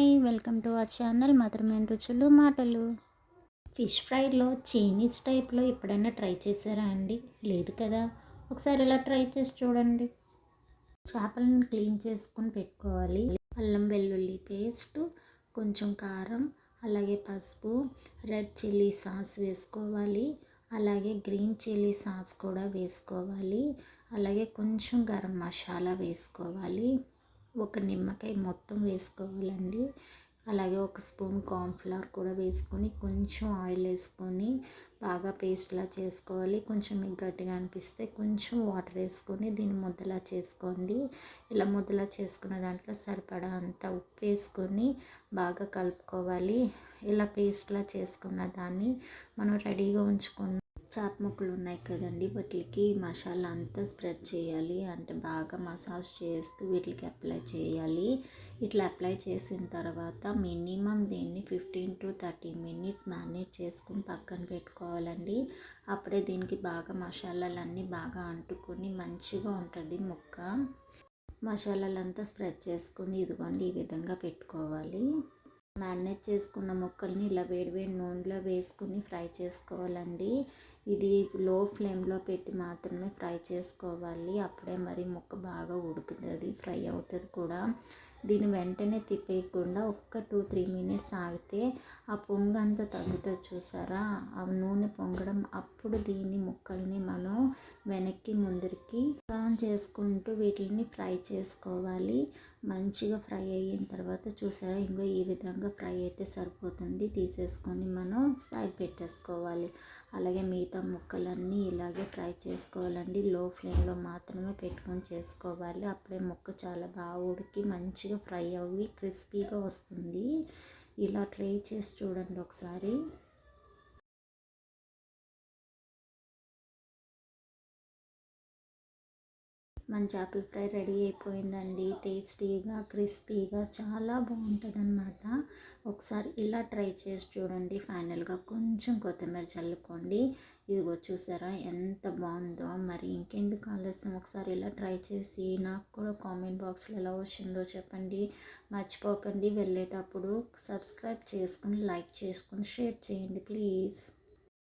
Hi welcome to our channel మధురమైన రుచులు మాటలు? ఫిష్ ఫ్రైలో చైనీస్ టైప్లో ఎప్పుడైనా ట్రై చేశారా అండి? లేదు కదా. ఒకసారి ఇలా ట్రై చేసి చూడండి. చేపలను క్లీన్ చేసుకొని పెట్టుకోవాలి. అల్లం వెల్లుల్లి పేస్ట్ కొంచెం కారం అలాగే పసుపు రెడ్ చిల్లీ సాస్ వేసుకోవాలి. అలాగే గ్రీన్ చిల్లీ సాస్ కూడా వేసుకోవాలి. అలాగే కొంచెం గరం మసాలా వేసుకోవాలి. ఒక నిమ్మకాయ మొత్తం వేసుకోవాలండి. అలాగే ఒక స్పూన్ కార్న్ఫ్లవర్ కూడా వేసుకొని కొంచెం ఆయిల్ వేసుకొని బాగా పేస్ట్లా చేసుకోవాలి. కొంచెం మీకు గట్టిగా అనిపిస్తే కొంచెం వాటర్ వేసుకొని దీన్ని ముద్దలా చేసుకోండి. ఇలా ముద్దలా చేసుకున్న దాంట్లో సరిపడా అంత ఉప్పు వేసుకొని బాగా కలుపుకోవాలి. ఇలా పేస్ట్లా చేసుకున్న దాన్ని మనం రెడీగా ఉంచుకున్న చాప్ ముక్కలు ఉన్నాయి కదండి వాటికి మసాలా అంతా స్ప్రెడ్ చేయాలి. అంటే బాగా మసాజ్ చేస్తూ వీటికి అప్లై చేయాలి. ఇట్లా అప్లై చేసిన తర్వాత మినిమం దీన్ని fifteen to thirty minutes marinate చేసుకుని పక్కన పెట్టుకోవాలండి. అప్పుడే దీనికి బాగా మసాలాలన్నీ బాగా అంటుకొని మంచిగా ఉంటుంది ముక్క. మసాలాలంతా స్ప్రెడ్ చేసుకుని ఇదిగోండి ఈ విధంగా పెట్టుకోవాలి. మ్యారినేట్ చేసుకున్న ముక్కల్ని ఇలా వేడి వేడి నూనెలో వేసుకుని ఫ్రై చేసుకోవాలండి. ఇది లో ఫ్లేమ్లో పెట్టి మాత్రమే ఫ్రై చేసుకోవాలి. అప్పుడే మరి ముక్క బాగా ఉడుకుతుంది ఫ్రై అవుతుంది కూడా. దీన్ని వెంటనే తిప్పేయకుండా ఒక్క టూ త్రీ మినిట్స్ ఆగితే ఆ పొంగు అంతా తగ్గుతుంది చూసారా? ఆ నూనె పొంగడం అప్పుడు దీన్ని ముక్కల్ని మనం వెనక్కి ముందరికి టర్న్ చేసుకుంటూ వీటిని ఫ్రై చేసుకోవాలి. మంచిగా ఫ్రై అయిన తర్వాత చూసారా? ఇంకో ఈ విధంగా ఫ్రై అయితే సరిపోతుంది. తీసేసుకొని మనం సైడ్ పెట్టేసుకోవాలి. అలాగే మిగతా ముక్కలన్నీ ఇలాగే ఫ్రై చేసుకోవాలండి. లో ఫ్లేమ్లో మాత్రమే పెట్టుకొని చేసుకోవాలి. అప్పుడే ముక్క చాలా బాగా ఉడికి మంచిగా ఫ్రై అవి క్రిస్పీగా వస్తుంది. ఇలా ట్రై చేసి చూడండి ఒకసారి. మన చేపల ఫ్రై రెడీ అయిపోయిందండి. టేస్టీగా క్రిస్పీగా చాలా బాగుంటుంది అనమాట ఒకసారి ఇలా ట్రై చేసి చూడండి. ఫైనల్గా కొంచెం కొత్తిమీర చల్లుకోండి. ఇదిగో చూసారా ఎంత బాగుందో. మరి ఇంకెందుకు ఆలస్యం? ఒకసారి ఇలా ట్రై చేసి నాకు కూడా కామెంట్ బాక్స్లో ఎలా వచ్చిందో చెప్పండి. మర్చిపోకండి. వెళ్ళేటప్పుడు సబ్స్క్రైబ్ చేసుకుని లైక్ చేసుకుని షేర్ చేయండి ప్లీజ్.